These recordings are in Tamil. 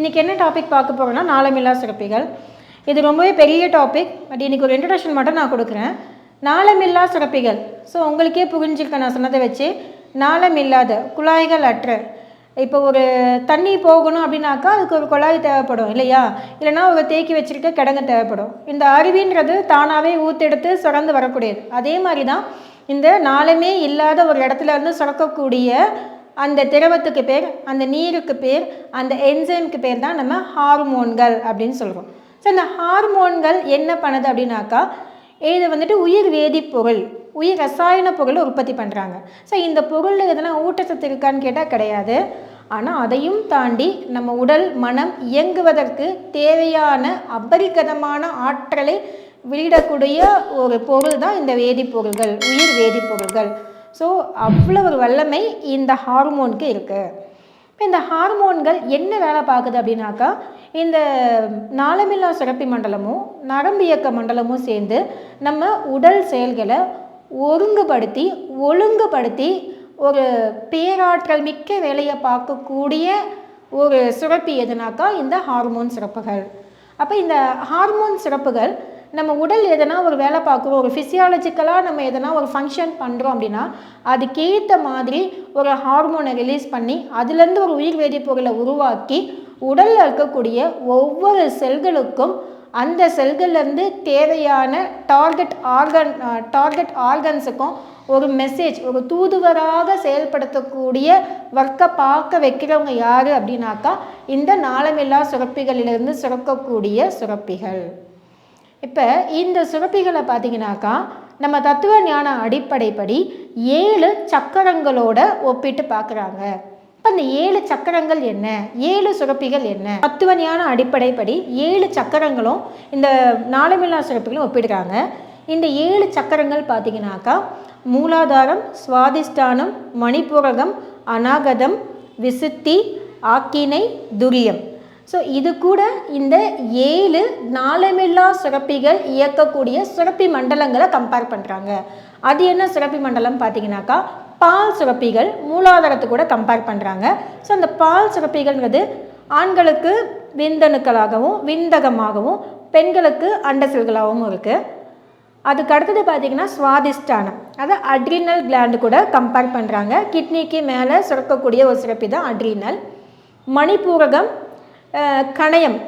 இன்றைக்கி என்ன டாபிக் பார்க்க போகிறோன்னா நாளமில்லா சுரப்பிகள் இது ரொம்பவே பெரிய டாபிக் பட் இன்றைக்கி ஒரு இன்ட்ரடக்ஷன் மட்டும் நான் கொடுக்குறேன். நாளமில்லா சுரப்பிகள் ஸோ உங்களுக்கே புரிஞ்சிருக்க நான் சொன்னதை வச்சு நாளமில்லாத குழாய்கள் அற்ற. இப்போ ஒரு தண்ணி போகணும் அப்படின்னாக்கா அதுக்கு ஒரு குழாய் தேவைப்படும் இல்லையா? இல்லைன்னா ஒரு தேக்கி வச்சுருக்க கிடங்கு தேவைப்படும். இந்த அருவின்றது தானாகவே ஊத்தெடுத்து சுரந்து வரக்கூடியது. அதே மாதிரி தான் இந்த நாளமே இல்லாத ஒரு இடத்துல இருந்து சுரக்கக்கூடிய அந்த திரவத்துக்கு பேர் அந்த நீருக்கு பேர் அந்த என்சைமுக்கு பேர் தான் நம்ம ஹார்மோன்கள் அப்படின்னு சொல்கிறோம் ஸோ இந்த ஹார்மோன்கள் என்ன பண்ணுது அப்படின்னாக்கா இது வந்துட்டு உயிர் வேதிப்பொருள் உயிர் ரசாயன பொருளை உற்பத்தி பண்ணுறாங்க ஸோ இந்த பொருள் இதெல்லாம் ஊட்டச்சத்து இருக்கான்னு கேட்டால் கிடையாது. ஆனால் அதையும் தாண்டி நம்ம உடல் மனம் இயங்குவதற்கு தேவையான அபரிகதமான ஆற்றலை வெளியிடக்கூடிய ஒரு பொருள் தான் இந்த வேதிப்பொருள்கள் உயிர் வேதிப்பொருள்கள். ஸோ அவ்வளோ ஒரு வல்லமை இந்த ஹார்மோனுக்கு இருக்குது இப்போ இந்த ஹார்மோன்கள் என்ன வேலை பார்க்குது அப்படின்னாக்கா இந்த நாளமில்லா சுரப்பி மண்டலமும் நரம்பு இயக்க மண்டலமும் சேர்ந்து நம்ம உடல் செயல்களை ஒருங்குபடுத்தி ஒழுங்குபடுத்தி ஒரு பேராற்றல் மிக்க வேலையை பார்க்கக்கூடிய ஒரு சுரப்பி எதுனாக்கா இந்த ஹார்மோன் சுரப்புகள். அப்போ இந்த ஹார்மோன் சுரப்புகள் நம்ம உடல் எதனா ஒரு வேலை பார்க்குறோம் ஒரு ஃபிசியாலஜிக்கலாக நம்ம எதனா ஒரு ஃபங்க்ஷன் பண்ணுறோம் அப்படின்னா அதுக்கேற்ற மாதிரி ஒரு ஹார்மோனை ரிலீஸ் பண்ணி அதுலேருந்து ஒரு உயிர் வேதிப்பொருளை உருவாக்கி உடலில் இருக்கக்கூடிய ஒவ்வொரு செல்களுக்கும் அந்த செல்கள்லேருந்து தேவையான டார்கெட் ஆர்கன் டார்கெட் ஆர்கன்ஸுக்கும் ஒரு மெசேஜ் ஒரு தூதுவராக செயல்படுத்தக்கூடிய ஒர்க்கை பார்க்க வைக்கிறவங்க யார் அப்படின்னாக்கா இந்த நாளமில்லா சுரப்பிகளிலிருந்து சுரக்கக்கூடிய சுரப்பிகள். இப்போ இந்த சுரப்பிகளை பார்த்தீங்கன்னாக்கா நம்ம தத்துவ ஞான அடிப்படைப்படி ஏழு சக்கரங்களோட ஒப்பிட்டு பார்க்குறாங்க இப்போ இந்த ஏழு சக்கரங்கள் என்ன? ஏழு சுரப்பிகள் என்ன? தத்துவ ஞான அடிப்படைப்படி ஏழு சக்கரங்களும் இந்த நாளமில்லா சுரப்பிகளும் ஒப்பிடுறாங்க. இந்த ஏழு சக்கரங்கள் பார்த்தீங்கன்னாக்கா மூலாதாரம் சுவாதிஷ்டானம் மணிப்பூரகம் அநாகதம் விசுத்தி ஆக்கினை துரியம். ஸோ இது கூட இந்த ஏழு நாளமில்லா சுரப்பிகள் இயக்கக்கூடிய சுரப்பி மண்டலங்களை கம்பேர் பண்ணுறாங்க அது என்ன சுரப்பி மண்டலம் பார்த்தீங்கன்னாக்கா பால் சுரப்பிகள் மூலாதாரத்து கூட கம்பேர் பண்ணுறாங்க ஸோ அந்த பால் சுரப்பிகள்ங்கிறது ஆண்களுக்கு விந்தணுக்களாகவும் விந்தகமாகவும் பெண்களுக்கு அண்டசல்களாகவும் இருக்குது அதுக்கு அடுத்தது பார்த்திங்கன்னா சுவாதிஷ்டானம். அதை அட்ரினல் கிளாண்டு கூட கம்பேர் பண்ணுறாங்க கிட்னிக்கு மேலே சுரக்கக்கூடிய ஒரு சுரப்பி தான் அட்ரினல் மணிப்பூரகம் கணையம்.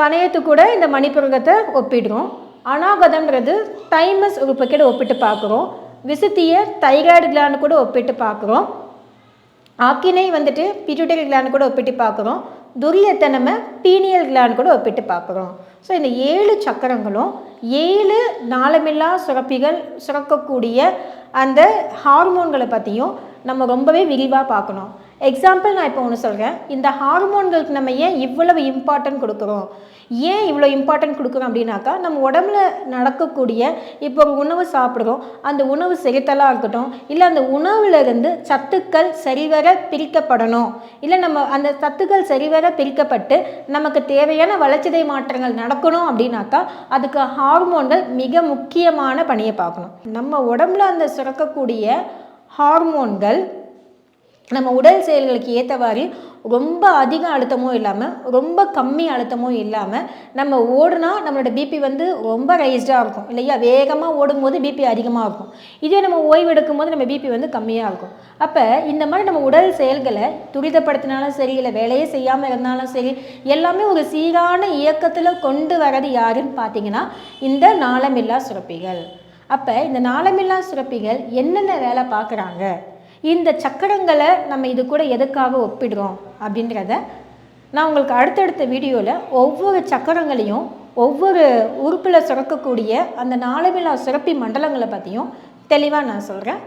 கணையத்து கூட இந்த மணிப்பூரகத்தை ஒப்பிடுறோம். அனாகதம்ன்றது டைமஸ் உறுப்புக்கிட்ட ஒப்பிட்டு பார்க்குறோம். விசுத்திய தைராய்டு கிளாண்டு கூட ஒப்பிட்டு பார்க்குறோம். ஆக்கினை வந்துட்டு பிட்யூட்டரி கிளாண்டு கூட ஒப்பிட்டு பார்க்குறோம். துரியத்தை நம்ம பீனியல் கிளாண்ட் கூட ஒப்பிட்டு பார்க்குறோம். ஸோ இந்த ஏழு சக்கரங்களும் ஏழு நாளமில்லா சுரப்பிகள் சுரக்கக்கூடிய அந்த ஹார்மோன்களை பற்றியும் நம்ம ரொம்பவே விரிவாக பார்க்கணும். எக்ஸாம்பிள் நான் இப்போ ஒன்று சொல்கிறேன் இந்த ஹார்மோன்களுக்கு நம்ம ஏன் இவ்வளவு இம்பார்ட்டன்ட் கொடுக்குறோம்? ஏன் இவ்வளோ இம்பார்ட்டன்ட் கொடுக்குறோம் அப்படின்னாக்கா நம்ம உடம்புல நடக்கக்கூடிய இப்போ ஒரு உணவு சாப்பிட்றோம். அந்த உணவு செரித்தலாக இருக்கட்டும் இல்லை அந்த உணவுலேருந்து சத்துக்கள் சரிவர பிரிக்கப்படணும். இல்லை நம்ம அந்த சத்துக்கள் சரிவர பிரிக்கப்பட்டு நமக்கு தேவையான வளர்ச்சிதை மாற்றங்கள் நடக்கணும் அப்படின்னாக்கா அதுக்கு ஹார்மோன்கள் மிக முக்கியமான பணியை பார்க்கணும். நம்ம உடம்புல அந்த சுரக்கக்கூடிய ஹார்மோன்கள் நம்ம உடல் செயல்களுக்கு ஏற்றவாறு ரொம்ப அதிக அழுத்தமும் இல்லாமல் ரொம்ப கம்மி அழுத்தமும் இல்லாமல் நம்ம ஓடுனா நம்மளோட பிபி வந்து ரொம்ப ரைஸ்டாக இருக்கும். இல்லையா? வேகமாக ஓடும்போது பிபி அதிகமாக இருக்கும். இதே நம்ம ஓய்வு போது நம்ம பிபி வந்து கம்மியாக இருக்கும். அப்போ இந்த மாதிரி நம்ம உடல் செயல்களை துரிதப்படுத்தினாலும் சரி இல்லை வேலையே செய்யாமல் இருந்தாலும் சரி எல்லாமே ஒரு சீரான இயக்கத்தில் கொண்டு வர்றது யாருன்னு பார்த்தீங்கன்னா இந்த நாளமில்லா சுரப்பிகள். அப்போ இந்த நாளமில்லா சுரப்பிகள் என்னென்ன வேலை பார்க்குறாங்க இந்த சக்கரங்களை நம்ம இது கூட எதுக்காக ஒப்பிடுறோம் அப்படின்றத நான் உங்களுக்கு அடுத்தடுத்த வீடியோவில் ஒவ்வொரு சக்கரங்களையும் ஒவ்வொரு உறுப்பில் சுரக்கக்கூடிய அந்த நாளவிழா சுரப்பி மண்டலங்களை பற்றியும் தெளிவாக நான் சொல்கிறேன்